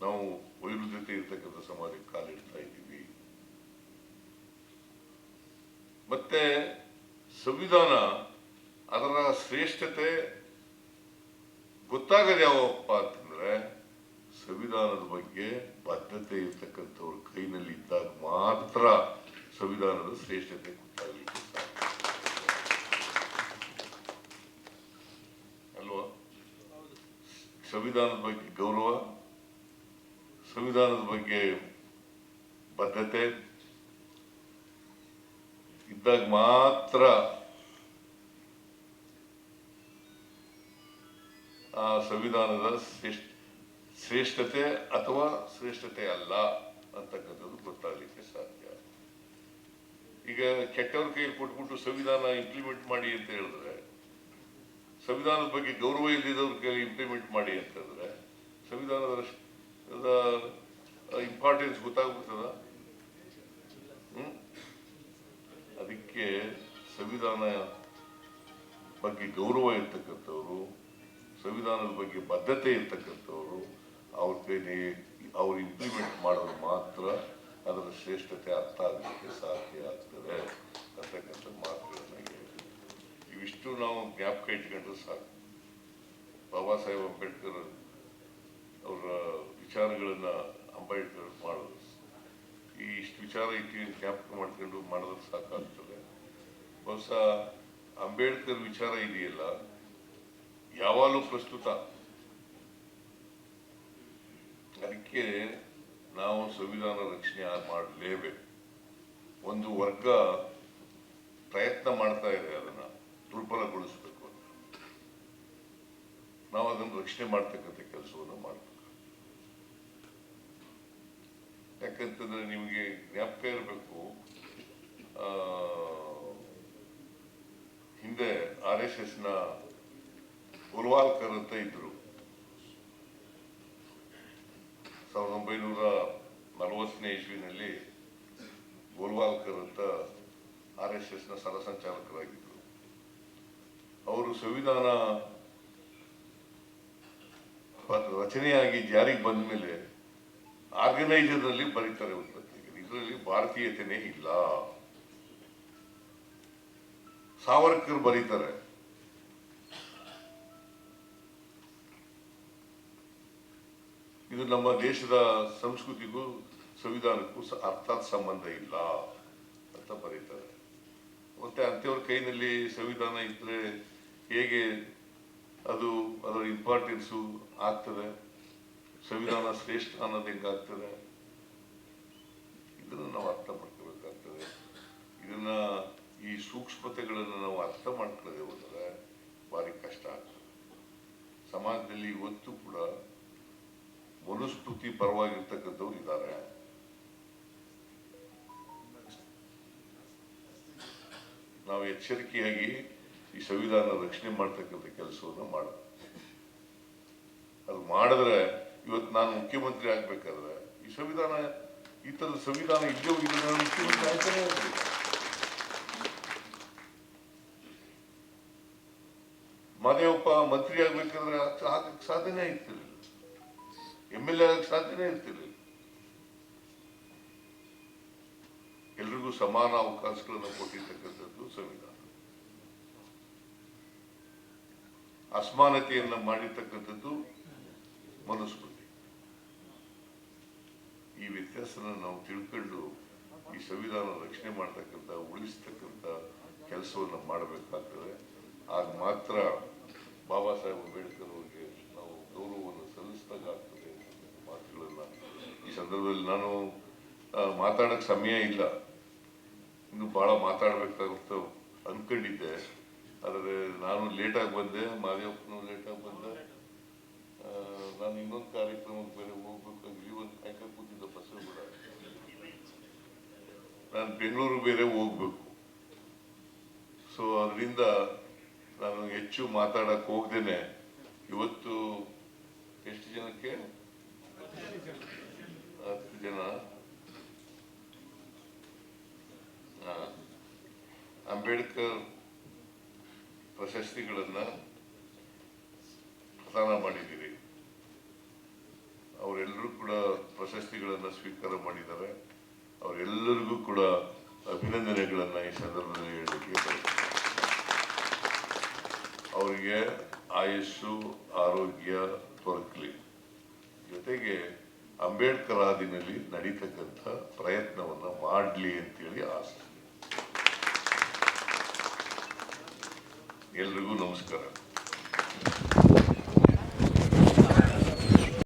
ನಾವು ವೈರುಧ್ಯತೆ ಇರ್ತಕ್ಕಂಥ ಸಮಾಜಕ್ಕೆ ಕಾಲಿಡ್ತಾ ಇದ್ದೀವಿ. ಮತ್ತೆ ಸಂವಿಧಾನ ಅದರ ಶ್ರೇಷ್ಠತೆ ಗೊತ್ತಾಗದು ಯಾವಪ್ಪ ಅಂತಂದ್ರೆ ಸಂವಿಧಾನದ ಬಗ್ಗೆ ಬದ್ಧತೆ ಇರ್ತಕ್ಕಂಥವ್ರ ಕೈನಲ್ಲಿ ಇದ್ದಾಗ ಮಾತ್ರ ಸಂವಿಧಾನದ ಶ್ರೇಷ್ಠತೆ ಗೊತ್ತಾಗಲಿಕ್ಕೆ ಅಲ್ವಾ? ಸಂವಿಧಾನದ ಬಗ್ಗೆ ಗೌರವ ಸಂವಿಧಾನದ ಬಗ್ಗೆ ಬದ್ಧತೆ ಇದ್ದಾಗ ಮಾತ್ರ ಆ ಸಂವಿಧಾನದ ಶ್ರೇಷ್ಠ, ಶ್ರೇಷ್ಠತೆ ಅಥವಾ ಶ್ರೇಷ್ಠತೆ ಅಲ್ಲ ಅಂತಕ್ಕಂಥದ್ದು ಗೊತ್ತಾಗಲಿಕ್ಕೆ ಸಾಧ್ಯ. ಈಗ ಕೆಟ್ಟವ್ರ ಕೈಯಲ್ಲಿ ಕೊಟ್ಬಿಟ್ಟು ಸಂವಿಧಾನ ಇಂಪ್ಲಿಮೆಂಟ್ ಮಾಡಿ ಅಂತ ಹೇಳಿದ್ರೆ, ಸಂವಿಧಾನದ ಬಗ್ಗೆ ಗೌರವ ಇಲ್ಲದವ್ರ ಕೈಯಲ್ಲಿ ಇಂಪ್ಲಿಮೆಂಟ್ ಮಾಡಿ ಅಂತ ಹೇಳಿದ್ರೆ ಇಂಪಾರ್ಟೆನ್ಸ್ ಗೊತ್ತಾಗ್ಬಿಡ್ತದ ಅದಕ್ಕೆ ಸಂವಿಧಾನ ಬಗ್ಗೆ ಗೌರವ ಇರ್ತಕ್ಕಂಥವ್ರು ಸಂವಿಧಾನದ ಬಗ್ಗೆ ಬದ್ಧತೆ ಇರ್ತಕ್ಕಂಥವ್ರು ಅವ್ರ ಕೈಲಿ ಅವ್ರು ಇಂಪ್ಲಿಮೆಂಟ್ ಮಾಡೋದು ಮಾತ್ರ ಅದರ ಶ್ರೇಷ್ಠತೆ ಅರ್ಥ ಆಗಲಿಕ್ಕೆ ಸಾಧ್ಯ ಆಗ್ತದೆ ಅಂತಕ್ಕಂಥ ಮಾತುಗಳನ್ನ ಹೇಳಿದ್ರು ಇವಿಷ್ಟು ನಾವು ಜ್ಞಾಪಕ ಇಟ್ಕೊಂಡ್ರೆ ಸಾಕು ಬಾಬಾ ಸಾಹೇಬ್ ಅಂಬೇಡ್ಕರ್ ಅವರ ವಿಚಾರಗಳನ್ನ ಅಂಬೇಡ್ಕರ್ ಮಾಡೋದು. ಈ ಇಷ್ಟು ವಿಚಾರ ಇಟ್ಟು ಜ್ಞಾಪಕ ಮಾಡ್ಕೊಂಡು ಮಾಡಿದ್ರೆ ಸಾಕಾಗ್ತದೆ. ಬಹುಶಃ ಅಂಬೇಡ್ಕರ್ ವಿಚಾರ ಇದೆಯಲ್ಲ, ಯಾವಾಗಲೂ ಪ್ರಸ್ತುತ. ಅದಕ್ಕೆ ನಾವು ಸಂವಿಧಾನ ರಕ್ಷಣೆ ಮಾಡಲೇಬೇಕು? ಒಂದು ವರ್ಗ ಪ್ರಯತ್ನ ಮಾಡ್ತಾ ಇದೆ ಅದನ್ನ, ದುರ್ಬಲಗೊಳಿಸಬೇಕು ನಾವು ಅದನ್ನು ರಕ್ಷಣೆ ಮಾಡ್ತಕ್ಕಂಥ ಕೆಲಸವನ್ನು ಮಾಡಬೇಕು ಯಾಕಂತಂದ್ರೆ ನಿಮಗೆ ಜ್ಞಾಪಕ ಇರಬೇಕು. ಹಿಂದೆ ಆರ್ ಎಸ್ ಎಸ್ನ ಗುಲ್ವಾಲ್ಕರ್ ಅಂತ ಇದ್ರು. ಸಾವಿರದ ಒಂಬೈನೂರ ನಲವತ್ತನೇ ಇಸ್ವಿನಲ್ಲಿ ಗೋಲ್ವಾಲ್ಕರ್ ಅಂತ ಆರ್ ಎಸ್ ಎಸ್ನ ಸರಸಂಚಾಲಕರಾಗಿದ್ರು. ಅವರು ಸಂವಿಧಾನ ರಚನೆಯಾಗಿ ಜಾರಿಗೆ ಬಂದ ಮೇಲೆ ಆರ್ಗನೈಸರ್ ಅಲ್ಲಿ ಬರೀತಾರೆ ಒಂದು ಪತ್ರಿಕೆ ಇದರಲ್ಲಿ ಭಾರತೀಯತೆನೇ ಇಲ್ಲ. ಸಾವರ್ಕರ್ ಬರೀತಾರೆ. ಇದು ನಮ್ಮ ದೇಶದ ಸಂಸ್ಕೃತಿಗೂ, ಸಂವಿಧಾನಕ್ಕೂ ಅರ್ಥಾತ್ ಸಂಬಂಧ ಇಲ್ಲ ಅಂತ ಬರೀತಾರೆ. ಮತ್ತೆ ಅಂತೆಯವ್ರ ಕೈನಲ್ಲಿ ಸಂವಿಧಾನ ಇದ್ರೆ ಹೇಗೆ ಅದು ಅದರ ಇಂಪಾರ್ಟೆನ್ಸು ಆಗ್ತದೆ? ಸಂವಿಧಾನ ಶ್ರೇಷ್ಠ ಅನ್ನೋದು ಹೆಂಗಾಗ್ತದೆ? ಇದನ್ನು ನಾವು ಅರ್ಥ ಮಾಡ್ಕೋಬೇಕಾಗ್ತದೆ ಇದನ್ನ ಈ ಸೂಕ್ಷ್ಮತೆಗಳನ್ನು ನಾವು ಅರ್ಥ ಮಾಡ್ಕೊಳ್ಳದೆ ಹೋದರೆ ಭಾರಿ ಕಷ್ಟ ಆಗ್ತದೆ. ಸಮಾಜದಲ್ಲಿ ಇವತ್ತು ಕೂಡ ಮನುಸ್ಮೃತಿ ಪರವಾಗಿರ್ತಕ್ಕಂಥವ್ರು ಇದ್ದಾರೆ. ನಾವು ಎಚ್ಚರಿಕೆಯಾಗಿ ಈ ಸಂವಿಧಾನ ರಕ್ಷಣೆ ಮಾಡ್ತಕ್ಕಂಥ ಕೆಲಸವನ್ನು ಮಾಡ ಅದು ಮಾಡಿದ್ರೆ ಇವತ್ತು ನಾನು ಮುಖ್ಯಮಂತ್ರಿ ಆಗ್ಬೇಕಾದ್ರೆ ಈ ಸಂವಿಧಾನ, ಈ ತರದ ಸಂವಿಧಾನ ಇದ್ದೇ ಹೋಗಿದ್ರೆ ನಾನು ಮುಖ್ಯಮಂತ್ರಿ ಆಗ್ತಾನೆ. ಮಾದೇವಪ್ಪ ಮಂತ್ರಿ ಆಗ್ಬೇಕಾದ್ರೆ ಆಗ- ಆಗಕ್ಕೆ ಸಾಧ್ಯನೇ ಇರ್ತಿರ್ಲಿಲ್ಲ. ಎಂ ಎಲ್ ಎ ಆಗಕ್ಕೆ ಸಾಧ್ಯನೇ ಇರ್ತಿರ್ಲಿಲ್ಲ. ಎಲ್ರಿಗೂ ಸಮಾನ ಅವಕಾಶಗಳನ್ನು ಕೊಟ್ಟಿರ್ತಕ್ಕಂಥದ್ದು ಸಂವಿಧಾನ. ಅಸಮಾನತೆಯನ್ನ ಮಾಡಿರ್ತಕ್ಕಂಥದ್ದು ಮನುಸ್ಮೃತಿ ಈ ವ್ಯತ್ಯಾಸನ ನಾವು ತಿಳ್ಕೊಂಡು ಈ ಸಂವಿಧಾನ ರಕ್ಷಣೆ ಮಾಡ್ತಕ್ಕಂಥ, ಉಳಿಸ್ತಕ್ಕಂಥ ಕೆಲಸವನ್ನು ಮಾಡಬೇಕಾಗ್ತದೆ. ಆಗ ಮಾತ್ರ ಬಾಬಾ ಸಾಹೇಬ್ ಅಂಬೇಡ್ಕರ್ ಅವರಿಗೆ ನಾವು ಗೌರವವನ್ನು ಸಲ್ಲಿಸಿದಾಗ್ತದೆ ಮಾತುಗಳನ್ನು ಈ ಸಂದರ್ಭದಲ್ಲಿ ನಾನು ಮಾತಾಡಕ್ಕೆ ಸಮಯ ಇಲ್ಲ. ಇನ್ನು ಭಾಳ ಮಾತಾಡಬೇಕಾಗುತ್ತೆ ಅಂದ್ಕೊಂಡಿದ್ದೆ ಆದರೆ ನಾನು ಲೇಟಾಗಿ ಬಂದೆ, ಮಾದೇವಪ್ಪನು ಲೇಟಾಗಿ ಬಂದೆ ಆ, ನಾನು ಇನ್ನೊಂದು ಕಾರ್ಯಕ್ರಮಕ್ಕೆ ಬೇರೆ ಹೋಗ್ಬೇಕಾಗಿ ಇಲ್ಲಿ ಒಂದು ಕಾಯ್ಕ ಕೂತಿದ್ದ ಬಸ್ ಕೂಡ ನಾನು ಬೆಂಗಳೂರು ಬೇರೆ ಹೋಗ್ಬೇಕು. ಸೊ ಅದರಿಂದ ನಾನು ಹೆಚ್ಚು ಮಾತಾಡಕ್ಕೆ ಹೋಗ್ದೇನೆ. ಇವತ್ತು ಎಷ್ಟು ಜನಕ್ಕೆ? ಹತ್ತು ಜನ. ಅಂಬೇಡ್ಕರ್ ಪ್ರಶಸ್ತಿಗಳನ್ನು ಪ್ರದಾನ ಮಾಡಿದ್ದೀರಿ. ಅವರೆಲ್ಲರೂ ಕೂಡ ಪ್ರಶಸ್ತಿಗಳನ್ನು ಸ್ವೀಕಾರ ಮಾಡಿದ್ದಾರೆ. ಅವರೆಲ್ಲರಿಗೂ ಕೂಡ ಅಭಿನಂದನೆಗಳನ್ನು ಈ ಸಂದರ್ಭದಲ್ಲಿ ಹೇಳಲಿಕ್ಕೆ ಅವರಿಗೆ ಆಯಸ್ಸು, ಆರೋಗ್ಯ ದೊರಕಲಿ. ಜೊತೆಗೆ ಅಂಬೇಡ್ಕರ್ ಆದಿನಲ್ಲಿ ನಡೀತಕ್ಕಂಥ ಪ್ರಯತ್ನವನ್ನು ಮಾಡಲಿ ಅಂತೇಳಿ ಆಸೆ. ಎಲ್ರಿಗೂ ನಮಸ್ಕಾರ.